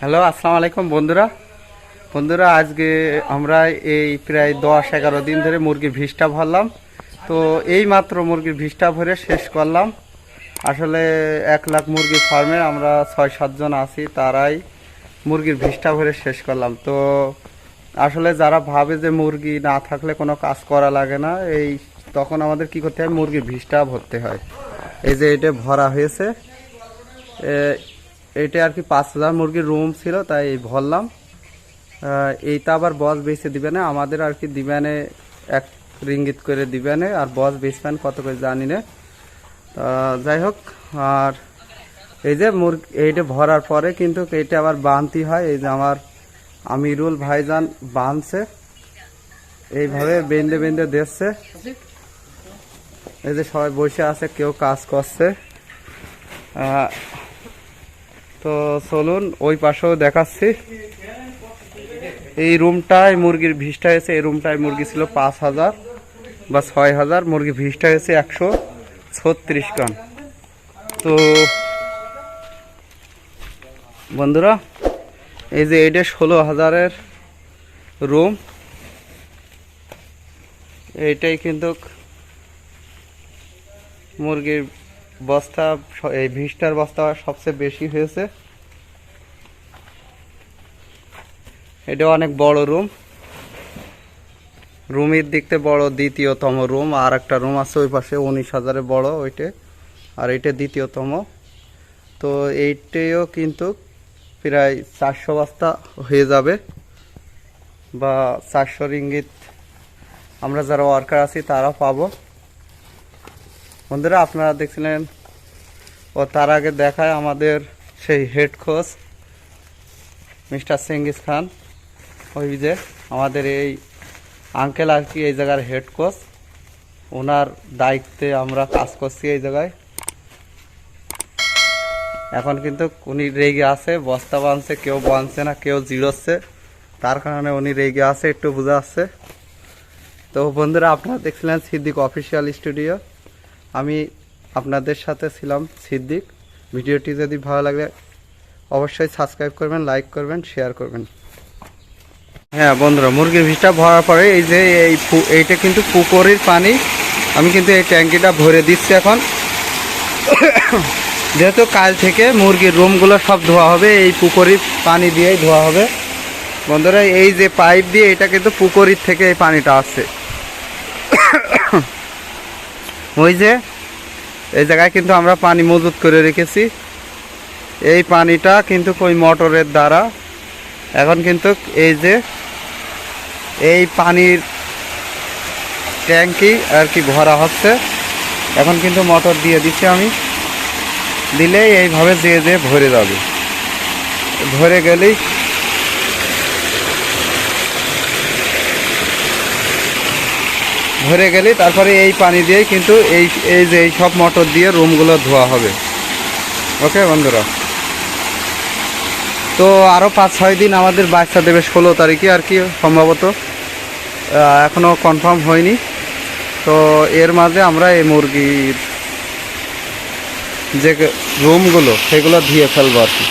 Hello, আসসালামু আলাইকুম বন্ধুরা। বন্ধুরা, আজকে আমরা এই প্রায় দশ এগারো দিন ধরে মুরগির ভিসটা ভরলাম। তো এই মাত্র মুরগির ভিসটা ভরে শেষ করলাম। আসলে এক লাখ মুরগির ফার্মে আমরা ছয় সাতজন আছি, তারাই মুরগির ভিসটা ভরে শেষ করলাম। তো আসলে যারা ভাবে যে মুরগি না থাকলে কোনো কাজ করা লাগে না, এই তখন আমাদের কি করতে হয়? মুরগির ভিসটা ভরতে হয়। এই যে এটা ভরা হয়েছে। এটা আর কি পাঁচ হাজার মুরগির রুম ছিল, তাই ভরলাম এইটা আবার বস বেছে দিবে না, আমাদের আর কি দিবেনে এক রিঙ্গিত করে দিবেনে, আর বস বেচবেন কত করে জানি না। যাই হোক, আর এই যে মুরগি, এইটা ভরার পরে কিন্তু এইটা আবার বানতি হয়, এই যে আমার আমিরুল ভাইজান বানছে। এইভাবে বেঁধে বেঁধে দিচ্ছে। এই যে সবাই বসে আছে, কেউ কাজ করছে। তো চলুন, ওই পাশেও দেখাচ্ছি। এই রুমটায় মুরগির ভিসটা হয়েছে, এই রুমটায় মুরগি ছিল পাঁচ হাজার বা ছয় হাজার, মুরগি ভিসটা হয়েছে একশো ছত্রিশ গ্রাম। তো বন্ধুরা, এই যে এটা ষোলো হাজারের রুম। এইটাই কিন্তু মুরগির বস্তা, এই ভিস্টার বস্তা সবচেয়ে বেশি হয়েছে। এটা অনেক বড় রুম। রুমের দিকতে বড় দ্বিতীয়তম রুম, আর একটা রুম আছে ওই পাশে উনিশ হাজারে বড় ওইটে, আর এটা দ্বিতীয়তম। তো এইটাও কিন্তু প্রায় চারশো বস্তা হয়ে যাবে, বা চারশো রিঙ্গিত আমরা যারা ওয়ার্কার আছি তারা পাবো। বন্ধুরা, আপনারা দেখছিলেন ও তার আগে দেখায় আমাদের সেই head coach, mister Genghis Khan. ওই যে আমাদের এই আঙ্কেল আর কি এই জায়গার হেড কোচ, ওনার দায়িত্বে আমরা কাজ করছি এই জায়গায়। এখন কিন্তু উনি রেগে আছে, বস্তা বাঁধছে কেউ বাঁধছে না, কেউ জিরোচ্ছে। তার কারণে উনি রেগে আছে, একটু বোঝা যাচ্ছে। তো বন্ধুরা, আপনারা দেখছিলেন সিদ্দিক অফিসিয়াল স্টুডিও। আমি আপনাদের সাথে ছিলাম সিদ্দিক। ভিডিওটি যদি ভালো লাগে, অবশ্যই সাবস্ক্রাইব করবেন, লাইক করবেন, শেয়ার করবেন। হ্যাঁ বন্ধুরা, মুরগির ভিসটা ভরার পরে এই যে এই এইটা কিন্তু পুকুরের পানি। আমি কিন্তু এই ট্যাঙ্কিটা ভরে দিচ্ছি এখন। যেহেতু কাল থেকে মুরগির রুমগুলো সব ধোয়া হবে, এই পুকুরির পানি দিয়েই ধোয়া হবে। বন্ধুরা, এই যে পাইপ দিয়ে এটা কিন্তু পুকুরির থেকে এই পানিটা আসছে। ওই যে, এই জায়গায় কিন্তু আমরা পানি মজুত করে রেখেছি। এই পানিটা কিন্তু ওই মোটরের দ্বারা। এখন কিন্তু এই যে, এই পানির ট্যাঙ্কি আর কি ভরা হচ্ছে। এখন কিন্তু মোটর দিয়ে দিচ্ছি আমি। দিলেই এইভাবে যেয়ে যেয়ে ভরে যাবে। ভরে গেলেই ভরে গেলে, তারপরে এই পানি দিয়েই কিন্তু এই এই যে এই সব মোটর দিয়ে রুমগুলো ধোয়া হবে। ওকে, বন্ধুরা? তো আরও পাঁচ, ছয় দিন আমাদের বাচ্চা দেবে ষোলো তারিখে আর কি, সম্ভবত। এখনও কনফার্ম হয়নি। তো এর মাঝে আমরা এই মুরগির যে রুমগুলো, সেগুলো ধুয়ে ফেলব আর কি।